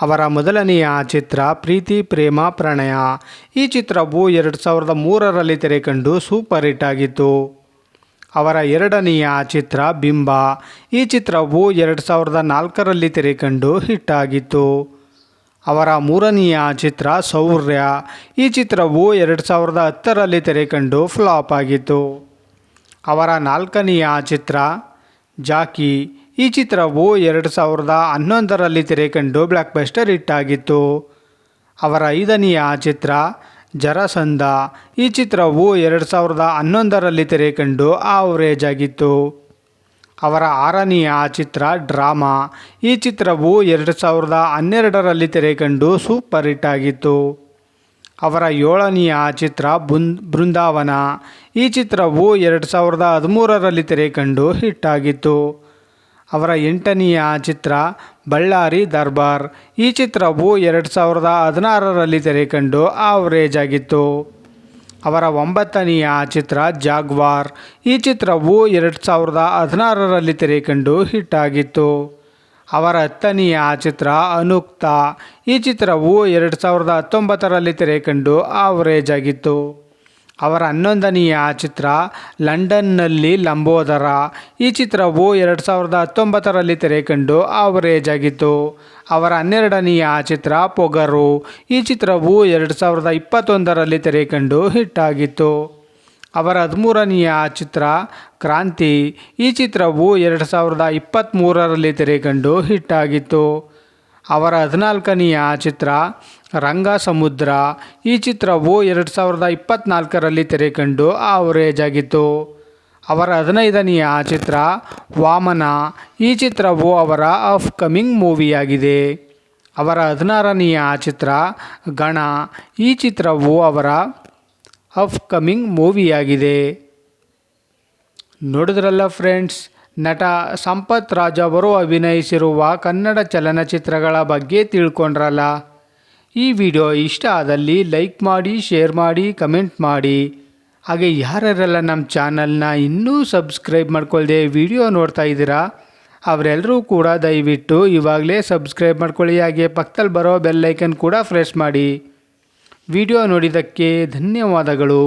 ಅವರ ಮೊದಲನೆಯ ಚಿತ್ರ ಪ್ರೀತಿ, ಪ್ರೇಮ, ಪ್ರಣಯ. ಈ ಚಿತ್ರವು ಎರಡು ಸಾವಿರದ ಮೂರರಲ್ಲಿ ತೆರೆಕಂಡು ಸೂಪರ್ ಹಿಟ್ ಆಗಿತ್ತು. ಅವರ ಎರಡನೆಯ ಚಿತ್ರ ಬಿಂಬ. ಈ ಚಿತ್ರವು ಎರಡು ಸಾವಿರದ ನಾಲ್ಕರಲ್ಲಿ ತೆರೆಕಂಡು ಹಿಟ್ ಆಗಿತ್ತು. ಅವರ ಮೂರನೆಯ ಚಿತ್ರ ಸೌರ್ಯ. ಈ ಚಿತ್ರವು ಎರಡು ಸಾವಿರದ ಹತ್ತರಲ್ಲಿ ತೆರೆಕಂಡು ಫ್ಲಾಪ್ ಆಗಿತ್ತು. ಅವರ ನಾಲ್ಕನೆಯ ಚಿತ್ರ ಜಾಕಿ. ಈ ಚಿತ್ರವು ಎರಡು ಸಾವಿರದ ಹನ್ನೊಂದರಲ್ಲಿ ತೆರೆಕಂಡು ಬ್ಲ್ಯಾಕ್ ಬಸ್ಟರ್ ಹಿಟ್ ಆಗಿತ್ತು. ಅವರ ಐದನೆಯ ಚಿತ್ರ ಜರಸಂಧ ಈ ಚಿತ್ರವು ಎರಡು ಸಾವಿರದ ಹನ್ನೊಂದರಲ್ಲಿ ತೆರೆಕಂಡು ಆವರೇಜ್ ಆಗಿತ್ತು. ಅವರ ಆರನೆಯ ಚಿತ್ರ, ಡ್ರಾಮಾ, ಈ ಚಿತ್ರವು ಎರಡು ಸಾವಿರದ ಹನ್ನೆರಡರಲ್ಲಿ ತೆರೆಕಂಡು ಸೂಪರ್ ಹಿಟ್ ಆಗಿತ್ತು. ಅವರ ಏಳನೆಯ ಚಿತ್ರ, ಬೃಂದ್, ಬೃಂದಾವನ, ಈ ಚಿತ್ರವು ಎರಡು ಸಾವಿರದ ಹದಿಮೂರರಲ್ಲಿ ತೆರೆಕಂಡು ಹಿಟ್ ಆಗಿತ್ತು. ಅವರ ಎಂಟನೆಯ ಚಿತ್ರ ಬಳ್ಳಾರಿ ದರ್ಬಾರ್. ಈ ಚಿತ್ರವು ಎರಡು ಸಾವಿರದ ಹದಿನಾರರಲ್ಲಿ ತೆರೆಕಂಡು ಆವರೇಜ್ ಆಗಿತ್ತು. ಅವರ ಒಂಬತ್ತನೆಯ ಚಿತ್ರ ಜಾಗ್ವಾರ್. ಈ ಚಿತ್ರವು ಎರಡು ಸಾವಿರದ ಹದಿನಾರರಲ್ಲಿ ತೆರೆಕಂಡು ಹಿಟ್ ಆಗಿತ್ತು. ಅವರ ಹತ್ತನೆಯ ಚಿತ್ರ ಅನುಕ್ತ. ಈ ಚಿತ್ರವು ಎರಡು ಸಾವಿರದ ಹತ್ತೊಂಬತ್ತರಲ್ಲಿ ತೆರೆಕಂಡು ಆವರೇಜ್ ಆಗಿತ್ತು. ಅವರ ಹನ್ನೊಂದನೆಯ ಚಿತ್ರ ಲಂಡನ್ನಲ್ಲಿ ಲಂಬೋದರ. ಈ ಚಿತ್ರವು ಎರಡು ಸಾವಿರದ ಹತ್ತೊಂಬತ್ತರಲ್ಲಿ ತೆರೆಕಂಡು ಆವರೇಜ್ ಆಗಿತ್ತು. ಅವರ ಹನ್ನೆರಡನೆಯ ಚಿತ್ರ ಪೊಗರು. ಈ ಚಿತ್ರವು ಎರಡು ಸಾವಿರದ ಇಪ್ಪತ್ತೊಂದರಲ್ಲಿ ತೆರೆಕಂಡು ಹಿಟ್ ಆಗಿತ್ತು. ಅವರ ಹದಿಮೂರನೆಯ ಚಿತ್ರ ಕ್ರಾಂತಿ. ಈ ಚಿತ್ರವು ಎರಡು ಸಾವಿರದ ಇಪ್ಪತ್ತ್ಮೂರರಲ್ಲಿ ತೆರೆಕಂಡು ಹಿಟ್ ಆಗಿತ್ತು. ಅವರ ಹದಿನಾಲ್ಕನೆಯ ಚಿತ್ರ ರಂಗ ಸಮುದ್ರ ಈ ಚಿತ್ರವು ಎರಡು ಸಾವಿರದ ಇಪ್ಪತ್ತ್ನಾಲ್ಕರಲ್ಲಿ ತೆರೆಕಂಡು ಆವರೇಜ್ ಆಗಿತ್ತು ಅವರ ಹದಿನೈದನೆಯ ಚಿತ್ರ ವಾಮನ. ಈ ಚಿತ್ರವು ಅವರ ಅಪ್ಕಮಿಂಗ್ ಮೂವಿಯಾಗಿದೆ. ಅವರ ಹದಿನಾರನೆಯ ಚಿತ್ರ ಗಣ. ಈ ಚಿತ್ರವು ಅವರ ಅಪ್ಕಮಿಂಗ್ ಮೂವಿಯಾಗಿದೆ. ನೋಡಿದ್ರಲ್ಲ ಫ್ರೆಂಡ್ಸ್ ನಟ ಸಂಪತ್ ರಾಜ್ ಅವರು ಅಭಿನಯಿಸಿರುವ ಕನ್ನಡ ಚಲನಚಿತ್ರಗಳ ಬಗ್ಗೆ ತಿಳ್ಕೊಂಡ್ರಲ್ಲ? ಈ ವಿಡಿಯೋ ಇಷ್ಟ ಆದಲ್ಲಿ ಲೈಕ್ ಮಾಡಿ, ಶೇರ್ ಮಾಡಿ, ಕಮೆಂಟ್ ಮಾಡಿ. ಹಾಗೆ ಯಾರ್ಯಾರೆಲ್ಲ ನಮ್ಮ ಚಾನಲ್ನ ಇನ್ನೂ ಸಬ್ಸ್ಕ್ರೈಬ್ ಮಾಡ್ಕೊಳ್ದೆ ವಿಡಿಯೋ ನೋಡ್ತಾ ಇದ್ದೀರಾ? ಅವರೆಲ್ಲರೂ ಕೂಡ ದಯವಿಟ್ಟು ಇವಾಗಲೇ ಸಬ್ಸ್ಕ್ರೈಬ್ ಮಾಡ್ಕೊಳ್ಳಿ. ಹಾಗೆ ಪಕ್ಕದಲ್ಲಿ ಬರೋ ಬೆಲ್ಲೈಕನ್ ಕೂಡ ಫ್ರೆಶ್ ಮಾಡಿ. ವಿಡಿಯೋ ನೋಡಿದ್ದಕ್ಕೆ ಧನ್ಯವಾದಗಳು.